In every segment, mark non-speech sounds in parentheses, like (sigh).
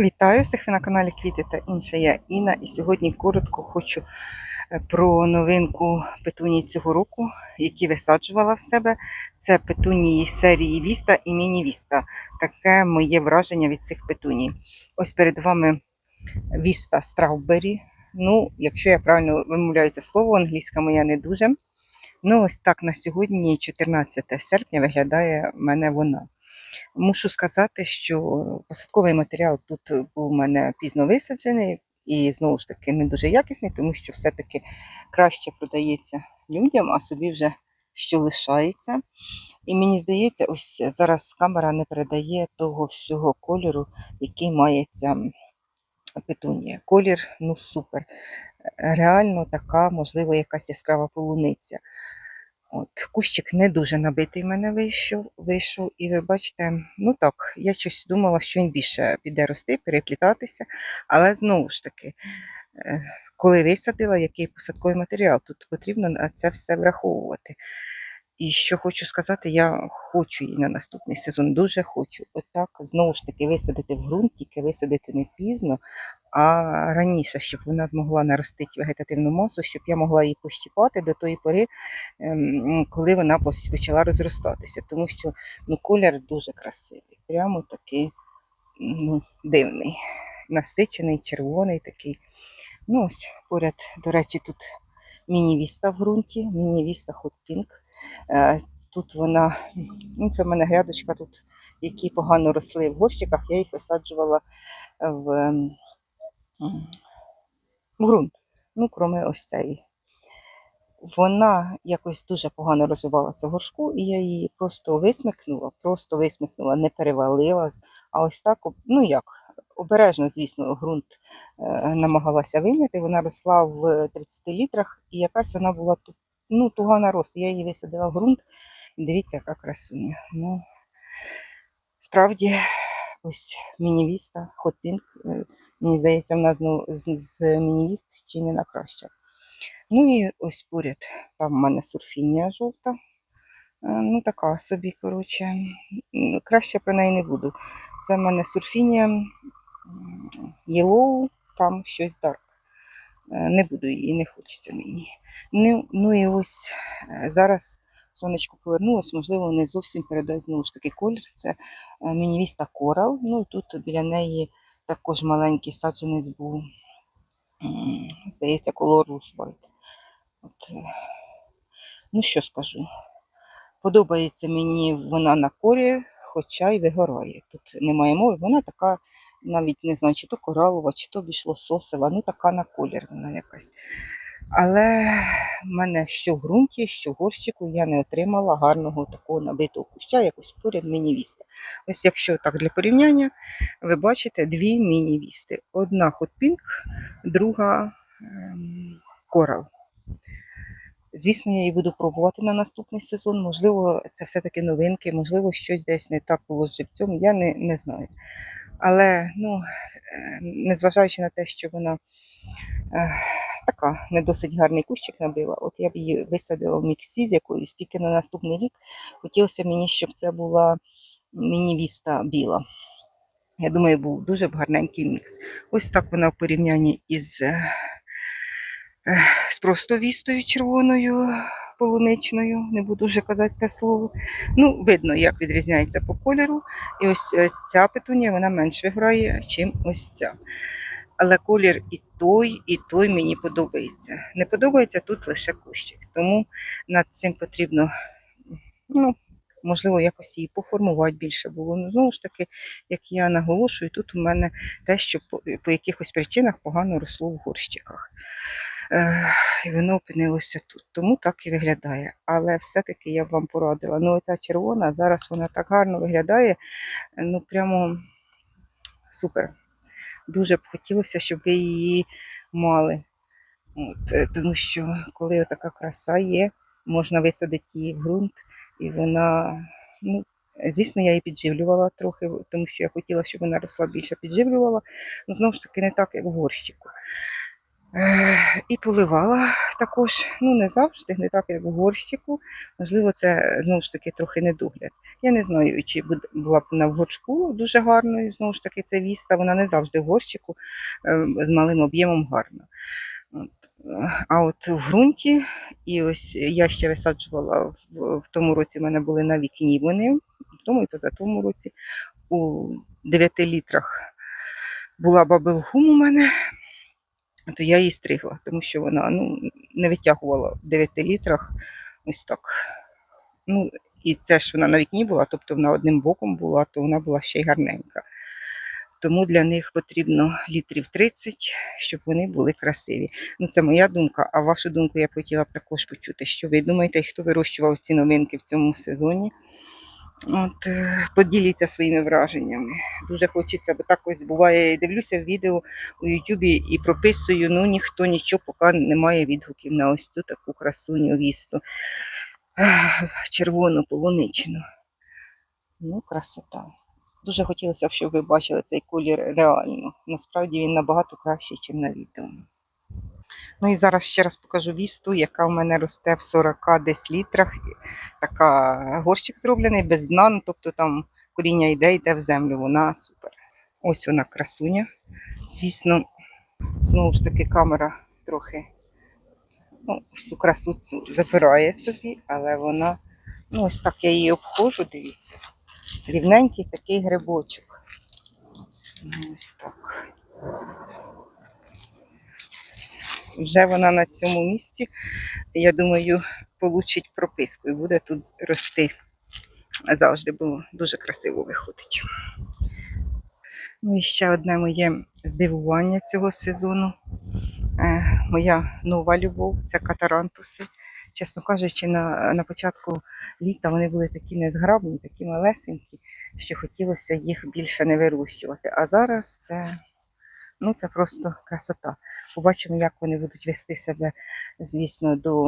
Вітаю всіх ви на каналі Квіти та інше. Я Інна, і сьогодні коротко хочу е, про новинку петуній цього року, які висаджувала в себе. Це петунії серії Віста і Міні-Віста. Таке моє враження від цих петуній. Ось перед вами Віста Страубері. Ну, якщо я правильно вимовляю це слово, англійська моя не дуже. Ну, ось так на сьогодні, 14 серпня, виглядає в мене вона. Мушу сказати, що посадковий матеріал тут був у мене пізно висаджений і знову ж таки не дуже якісний, тому що все-таки краще продається людям, а собі вже що лишається. І мені здається, ось зараз камера не передає того всього кольору, який має ця петунія. Колір ну супер. Реально така, можливо, якась яскрава полуниця. От, кущик не дуже набитий в мене вийшов, вийшов. І ви бачите, ну так, я щось думала, що він більше піде рости, переплітатися. Але знову ж таки, е, коли висадила, який посадковий матеріал, тут потрібно це все враховувати. І що хочу сказати, я хочу її на наступний сезон, дуже хочу. Отак, знову ж таки, висадити в ґрунт, тільки висадити не пізно, а раніше, щоб вона змогла наростити вегетативну масу, щоб я могла її пощіпати до тої пори, ем, коли вона почала розростатися. Тому що ну, колір дуже красивий, прямо такий ну, дивний, насичений, червоний такий. Ну, ось поряд, до речі, тут міні-віста в ґрунті, міні-віста. Е, Тут вона, ну це в мене грядочка тут, які погано росли в горщиках, я їх висаджувала в, ем, в ґрунт. Ну, кроме ось цієї. Вона якось дуже погано розвивалася в горшку, і я її просто висмикнула, просто висмикнула, не перевалила. А ось так, ну як, обережно, звісно, ґрунт е, намагалася вийняти. Вона росла в 30 літрах, і якась вона була ту- ну, туга на рост. Я її висадила в ґрунт, дивіться, яка красуня. Ну, справді, ось мінівіста, хотпінк, мені здається, в нас ну, з, з мінівіст чи не на краще. Ну і ось поряд, там в мене сурфінія жовта. Е, Ну, така собі, коротше. Краще про неї не буду. Це в мене сурфінія Yellow, там щось дарк. Е, Не буду її, не хочеться мені. Ну, ну і ось е, зараз сонечко повернулось, можливо, не зовсім передасть знову ж таки колір. Це е, мінівіста Coral. Ну, тут біля неї також маленький саджанець був. Здається, колор White. От, е, ну що скажу. Подобається мені вона на корі, хоча й вигорає. Тут немає мови. Вона така, навіть не знаю, чи то коралова, чи то більш лососева, ну така на колір вона якась. Але в мене що в ґрунті, що в горщику я не отримала гарного такого набитого куща, якось поряд міні-віста. Ось якщо так для порівняння, ви бачите дві міні-вісти. Одна Pink, друга ем, Coral. Звісно, я її буду пробувати на наступний сезон. Можливо, це все-таки новинки, можливо, щось десь не так було з живцем, я не, не знаю. Але, ну, е, незважаючи на те, що вона е, така не досить гарний кущик набила, от я б її висадила в міксі з якоюсь, тільки на наступний рік хотілося мені, щоб це була міні-віста біла. Я думаю, був дуже б гарненький мікс. Ось так вона в порівнянні із е, е, з просто вістою червоною полуничною, не буду вже казати те слово. Ну, видно, як відрізняється по кольору. І ось е, ця петунія вона менш виграє, ніж ось ця. Але колір і той, і той мені подобається. Не подобається тут лише кущик. Тому над цим потрібно, ну, можливо, якось її поформувати більше було. Ну, знову ж таки, як я наголошую, тут у мене те, що по, по якихось причинах погано росло в горщиках. І воно опинилося тут. Тому так і виглядає. Але все-таки я б вам порадила. Ну, оця червона, зараз вона так гарно виглядає. Ну, прямо супер. Дуже б хотілося, щоб ви її мали. От, е, тому що коли така краса є, можна висадити її в ґрунт, і вона, ну, звісно, я її підживлювала трохи, тому що я хотіла, щоб вона росла більше підживлювала. Ну, знову ж таки, не так, як в горщику. І поливала також, ну не завжди, не так, як в горщику. Можливо, це знову ж таки трохи недогляд. Я не знаю, чи була б вона в горшку дуже гарною. Знову ж таки, це віста, вона не завжди в горщику е, з малим об'ємом гарна. А от в ґрунті, і ось я ще висаджувала в, в тому році, в мене були на вікні вони, в тому і поза тому році у 9 літрах була бабелгум у мене, то я її стригла, тому що вона ну, не витягувала в 9 літрах ось так. Ну, і це ж вона на вікні була, тобто вона одним боком була, то вона була ще й гарненька. Тому для них потрібно літрів 30, щоб вони були красиві. Ну, це моя думка, а вашу думку я б хотіла б також почути, що ви думаєте, хто вирощував ці новинки в цьому сезоні. От, е, поділіться своїми враженнями. Дуже хочеться, бо так ось буває, дивлюся відео у Ютубі і прописую, ну ніхто нічого, поки немає відгуків на ось цю таку красуню вісту. (sighs) Червону полуничну. Ну, красота. Дуже хотілося б, щоб ви бачили цей колір реально. Насправді він набагато кращий, ніж на відео. Ну і зараз ще раз покажу вісту, яка в мене росте в 40 десь літрах. Така горщик зроблений без дна, ну, тобто там коріння йде, йде в землю. Вона супер. Ось вона красуня. Звісно, знову ж таки камера трохи ну, всю красу цю забирає собі, але вона, ну ось так я її обходжу, дивіться. Рівненький такий грибочок. Ось так. Вже вона на цьому місці, я думаю, получить прописку і буде тут рости завжди, бо дуже красиво виходить. Ну і ще одне моє здивування цього сезону. Е, моя нова любов це катарантуси. Чесно кажучи, на, на початку літа вони були такі незграбні, такі малесенькі, що хотілося їх більше не вирощувати. А зараз це, ну, це просто красота. Побачимо, як вони будуть вести себе, звісно, до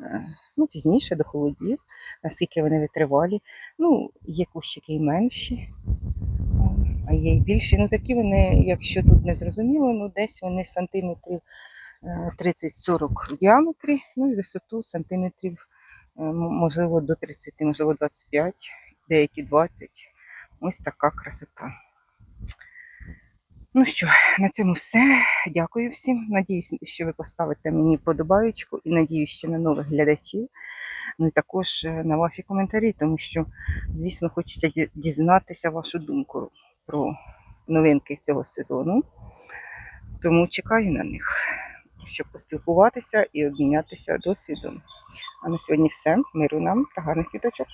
е, ну, пізніше, до холодів, наскільки вони витривалі. Ну, є кущики і менші, а є й більші. Ну такі вони, якщо тут не зрозуміло, ну десь вони сантиметрів е, 30-40 в діаметрі, ну і висоту сантиметрів, е, можливо, до 30, можливо, 25, деякі 20. Ось така красота. Ну що, на цьому все. Дякую всім. Надіюсь, що ви поставите мені подобаючку і надіюсь ще на нових глядачів. Ну і також е, на ваші коментарі, тому що, звісно, хочеться дізнатися вашу думку про новинки цього сезону. Тому чекаю на них, щоб поспілкуватися і обмінятися досвідом. А на сьогодні все. Миру нам та гарних квіточок.